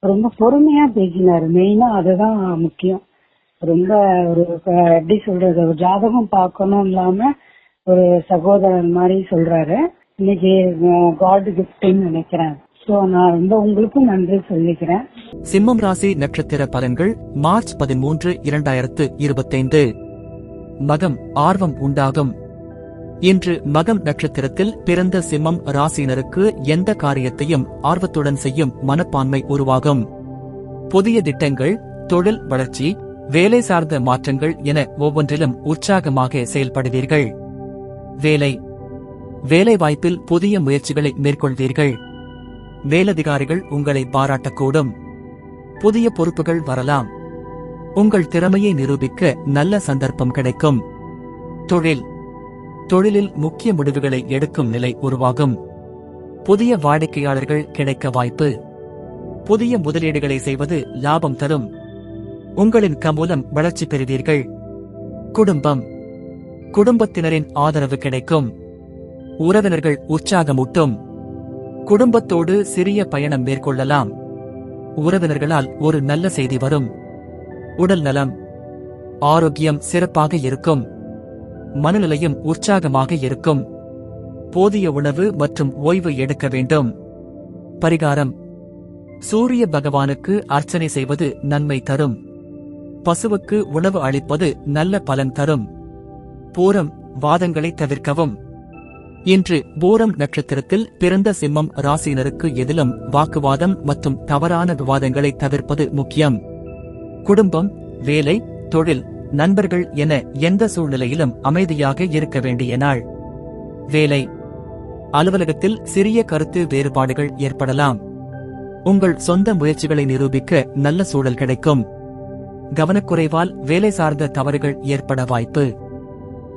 ரொம்ப பொறுமையா பேசினாரு. மெயினா அதுதான் முக்கியம். ரொம்ப ஒரு எப்படி சொல்றது ஒரு ஜாதகம் பார்க்கணும் இல்லாம ஒரு சகோதரன் மாதிரி சொல்றாரு. இன்னைக்கு காட் கிஃப்ட்னு நினைக்கிறேன். நான் உங்களுக்கும் நன்றி சொல்லிக்கிறேன். சிம்மம் ராசி நட்சத்திர பலன்கள் மார்ச் பதிமூன்று இரண்டாயிரத்து இருபத்தைந்து. மதம் ஆர்வம் உண்டாகும். இன்று மகம் நட்சத்திரத்தில் பிறந்த சிம்மம் ராசியினருக்கு எந்த காரியத்தையும் ஆர்வத்துடன் செய்யும் மனப்பான்மை உருவாகும். புதிய திட்டங்கள் தொழில் வளர்ச்சி வேலை சார்ந்த மாற்றங்கள் என ஒவ்வொன்றிலும் உற்சாகமாக செயல்படுவீர்கள். வேலை. வேலை வாய்ப்பில் புதிய முயற்சிகளை மேற்கொள்வீர்கள். மேலதிகாரிகள் உங்களை பாராட்டக்கூடும். புதிய பொறுப்புகள் வரலாம். உங்கள் திறமையை நிரூபிக்க நல்ல சந்தர்ப்பம் கிடைக்கும். தொழில். தொழிலில் முக்கிய முடிவுகளை எடுக்கும் நிலை உருவாகும். புதிய வாடிக்கையாளர்கள் கிடைக்க வாய்ப்பு. புதிய முதலீடுகளை செய்வது லாபம் தரும். உங்களின் கமூலம் வளர்ச்சி பெறுவீர்கள். குடும்பம். குடும்பத்தினரின் ஆதரவு கிடைக்கும். உறவினர்கள் உற்சாகமூட்டும். குடும்பத்தோடு சிறிய பயணம் மேற்கொள்ளலாம். உறவினர்களால் ஒரு நல்ல செய்தி வரும். உடல் நலம். ஆரோக்கியம் சிறப்பாக இருக்கும். மனநிலையும் உற்சாகமாக இருக்கும். போதிய உணவு மற்றும் ஓய்வு எடுக்க வேண்டும். பரிகாரம். சூரிய பகவானுக்கு அர்ச்சனை செய்வது நன்மை தரும். பசுவுக்கு உணவு அளிப்பது நல்ல பலன் தரும். பூரம் வாதங்களை தவிர்க்கவும். இன்று பூரம் நட்சத்திரத்தில் பிறந்த சிம்மம் ராசியினருக்கு எதிலும் வாக்குவாதம் மற்றும் தவறான விவாதங்களை தவிர்ப்பது முக்கியம். குடும்பம் வேலை தொழில் நண்பர்கள் என எந்த சூழ்நிலையிலும் அமைதியாக இருக்க வேண்டிய நாள். வேலை. அலுவலகத்தில் சிறிய கருத்து வேறுபாடுகள் ஏற்படலாம். உங்கள் சொந்த முயற்சிகளை நிரூபிக்க நல்ல சூழல் கிடைக்கும். கவனக்குறைவால் வேலை சார்ந்த தவறுகள் ஏற்பட வாய்ப்பு.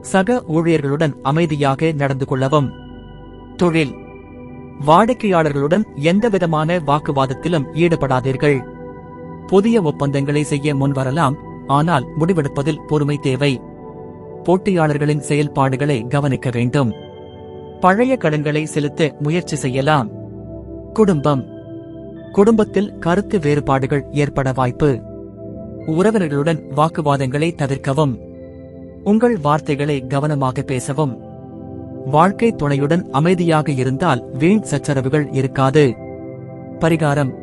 சக ஊழியர்களுடன் அமைதியாக நடந்து கொள்ளவும். தொழில். வாடிக்கையாளர்களுடன் எந்தவிதமான வாக்குவாதத்திலும் ஈடுபடாதீர்கள். புதிய ஒப்பந்தங்களை செய்ய முன்வரலாம். ஆனால் முடிவெடுப்பதில் பொறுமை தேவை. போட்டியாளர்களின் செயல்பாடுகளை கவனிக்க வேண்டும். பழைய கடன்களை செலுத்த முயற்சி செய்யலாம். குடும்பம். குடும்பத்தில் கருத்து வேறுபாடுகள் ஏற்பட வாய்ப்பு. உறவினர்களுடன் வாக்குவாதங்களை தவிர்க்கவும். உங்கள் வார்த்தைகளை கவனமாக பேசவும். வாழ்க்கை துணையுடன் அமைதியாக இருந்தால் வீண் சச்சரவுகள் இருக்காது. பரிகாரம்.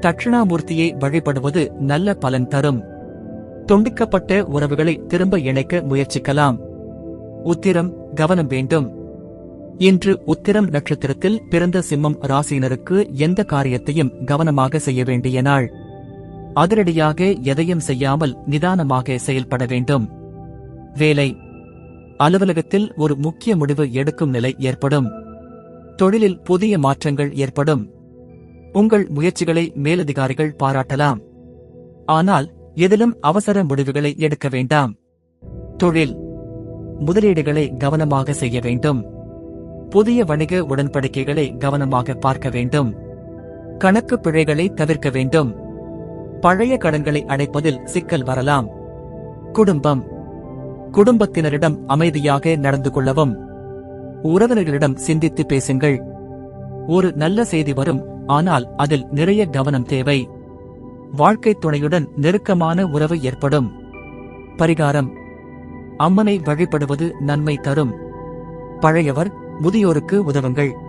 தட்சிணாமூர்த்தியை வழிபடுவது நல்ல பலன் தரும். துண்டிக்கப்பட்ட உறவுகளை திரும்ப இணைக்க முயற்சிக்கலாம். உத்திரம் கவனம் வேண்டும். இன்று உத்திரம் நட்சத்திரத்தில் பிறந்த சிம்மம் ராசியினருக்கு எந்த காரியத்தையும் கவனமாக செய்ய வேண்டிய நாள். அதிரடியாக எதையும் செய்யாமல் நிதானமாக செயல்பட வேண்டும். வேலை. அலுவலகத்தில் ஒரு முக்கிய முடிவு எடுக்கும் நிலை ஏற்படும். தொழிலில் புதிய மாற்றங்கள் ஏற்படும். உங்கள் முயற்சிகளை மேலதிகாரிகள் பாராட்டலாம். ஆனால் எதிலும் அவசர முடிவுகளை எடுக்க வேண்டாம். தொழில். முதலீடுகளை கவனமாக செய்ய வேண்டும். புதிய வணிக உடன்படிக்கைகளை கவனமாக பார்க்க வேண்டும். கணக்கு பிழைகளை தவிர்க்க வேண்டும். பழைய கடன்களை அடைப்பதில் சிக்கல் வரலாம். குடும்பம். குடும்பத்தினரிடம் அமைதியாக நடந்து கொள்ளவும். உறவினர்களிடம் சிந்தித்து பேசுங்கள். ஒரு நல்ல செய்தி வரும் ஆனால் அதில் நிறைய கவனம் தேவை. வாழ்க்கை துணையுடன் நெருக்கமான உறவு ஏற்படும். பரிகாரம். அம்மனை வழிபடுவது நன்மை தரும். பழையவர் முதியோருக்கு உதவுங்கள்.